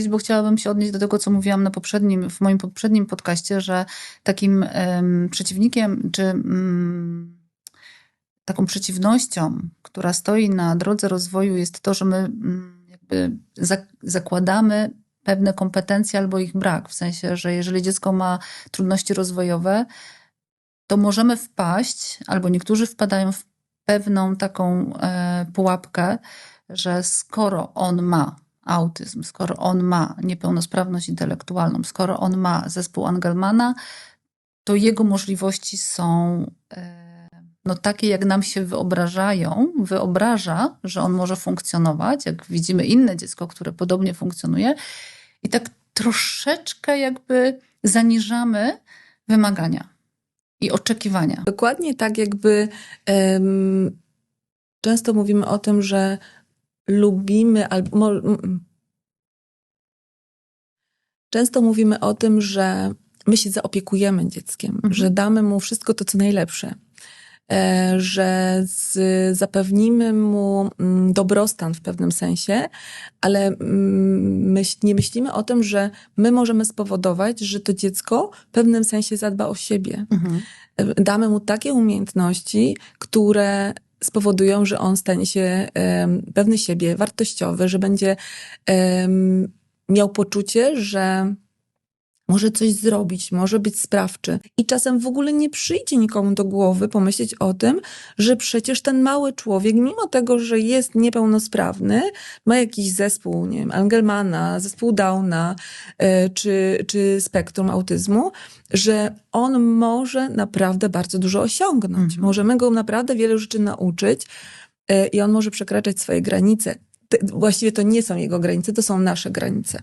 powiedzieć, bo chciałabym się odnieść do tego, co mówiłam na poprzednim, w moim poprzednim podcaście, że takim em, przeciwnikiem, czy mm, taką przeciwnością, która stoi na drodze rozwoju, jest to, że my mm, jakby zak- zakładamy pewne kompetencje albo ich brak. W sensie, że jeżeli dziecko ma trudności rozwojowe, to możemy wpaść, albo niektórzy wpadają w pewną taką e, pułapkę, że skoro on ma autyzm, skoro on ma niepełnosprawność intelektualną, skoro on ma zespół Angelmana, to jego możliwości są e, no, takie, jak nam się wyobrażają, wyobraża, że on może funkcjonować, jak widzimy inne dziecko, które podobnie funkcjonuje, i tak troszeczkę jakby zaniżamy wymagania i oczekiwania. Dokładnie tak, jakby em, często mówimy o tym, że lubimy albo. Często mówimy o tym, że my się zaopiekujemy dzieckiem, Mhm. że damy mu wszystko to, co najlepsze. E, że z, zapewnimy mu dobrostan w pewnym sensie, ale myśl, nie myślimy o tym, że my możemy spowodować, że to dziecko w pewnym sensie zadba o siebie Mhm. damy mu takie umiejętności, które spowodują, że on stanie się pewny siebie, wartościowy, że będzie miał poczucie, że może coś zrobić, może być sprawczy. I czasem w ogóle nie przyjdzie nikomu do głowy pomyśleć o tym, że przecież ten mały człowiek, mimo tego, że jest niepełnosprawny, ma jakiś zespół, nie wiem, Angelmana, zespół Downa, e, czy, czy spektrum autyzmu, że on może naprawdę bardzo dużo osiągnąć. Mhm. Możemy go naprawdę wiele rzeczy nauczyć e, i on może przekraczać swoje granice. Właściwie to nie są jego granice, to są nasze granice.